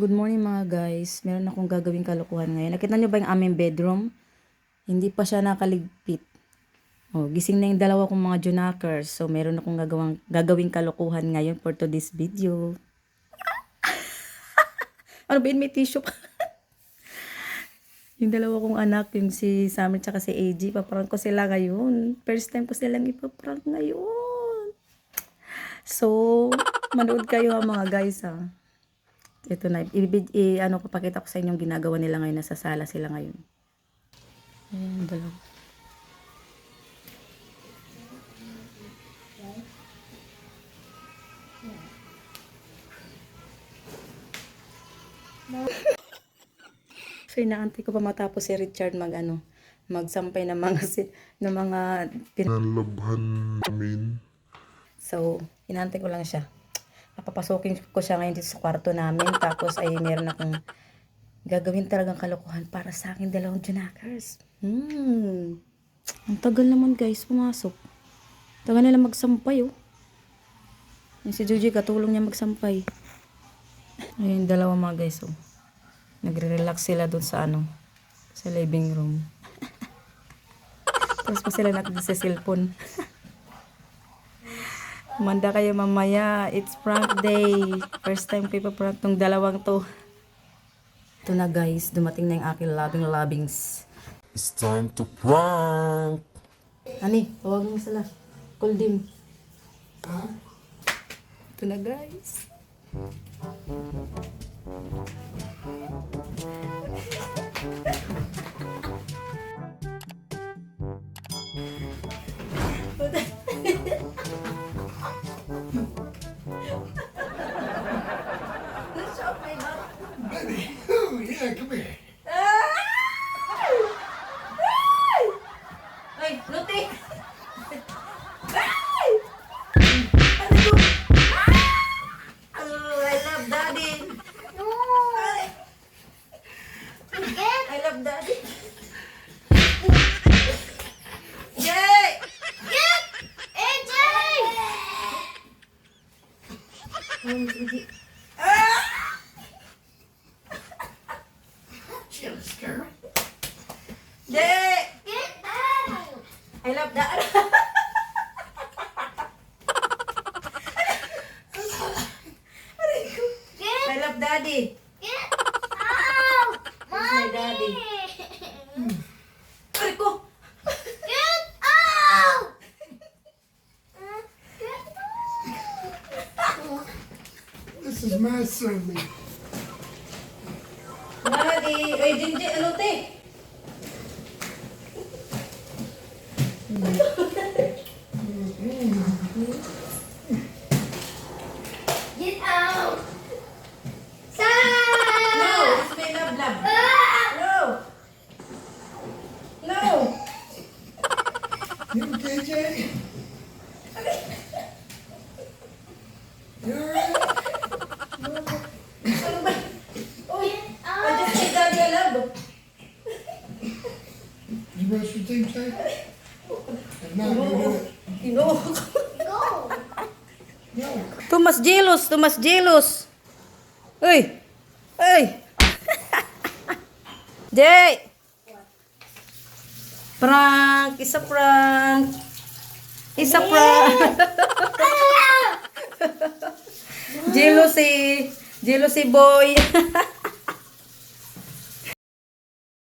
Good morning mga guys. Meron akong gagawing kalokohan ngayon. Nakita niyo ba yung aming bedroom? Hindi pa siya nakaligpit. Oh, gising na yung dalawa kong mga junakers. So, meron akong gagawang, gagawing kalokohan ngayon for today's video. ano ba yun? May tissue pa. yung dalawa kong anak, yung si Summer tsaka si AG, paprank ko sila ngayon. First time ko silang ipaprank ngayon. So, manood kayo ha mga guys ha. Ito na, ibig, i, ano, papakita ko sa inyo yung ginagawa nila ngayon, nasa sala sila ngayon. Ayan, dalawa. So, inaantay ko pa matapos si Richard mag, ano, magsampay ng mga, si- ng mga, pin- Nalabhan namin. So, inaantay ko lang siya. Papapasukin ko siya ngayon dito sa kwarto namin. Tapos ay meron akong gagawin talagang kalokohan para sa akin dalawang junakers. Hmm. Ang tagal naman guys, pumasok. Tagal nila magsampay oh. Yung si Juji, katulong niya magsampay. Ayun, dalawa mga guys oh. Nagre-relax sila doon sa ano, sa living room. Tapos pa sila natin sa cellphone. Manda kayo mamaya. It's prank day. First time ko ipaprank tong dalawang to. Ito na guys, dumating na yung aking loving lovings. It's time to prank! Ani, tawag mo sila. Call them. Ito na guys. Oh, yeah, come here. Ay, Luti! Oh, I love daddy. I love daddy. Yay! Jealous girl. Yay! I love daddy. I love daddy. my daddy? Aray ko! This is my sermon. Ay, Jinji, ano te? Get out! No! It's my love love. No! No! You KJ? You alright? Ano ba? Uy! I just said daddy I love. You brush your teeth, Jay? If not, you do it. Ginoo Go! No. Tumas jealous! Tumas jealous! Uy! Uy! Jay! Prank! Isa prank! Isa prank! jealousy! Jealousy boy!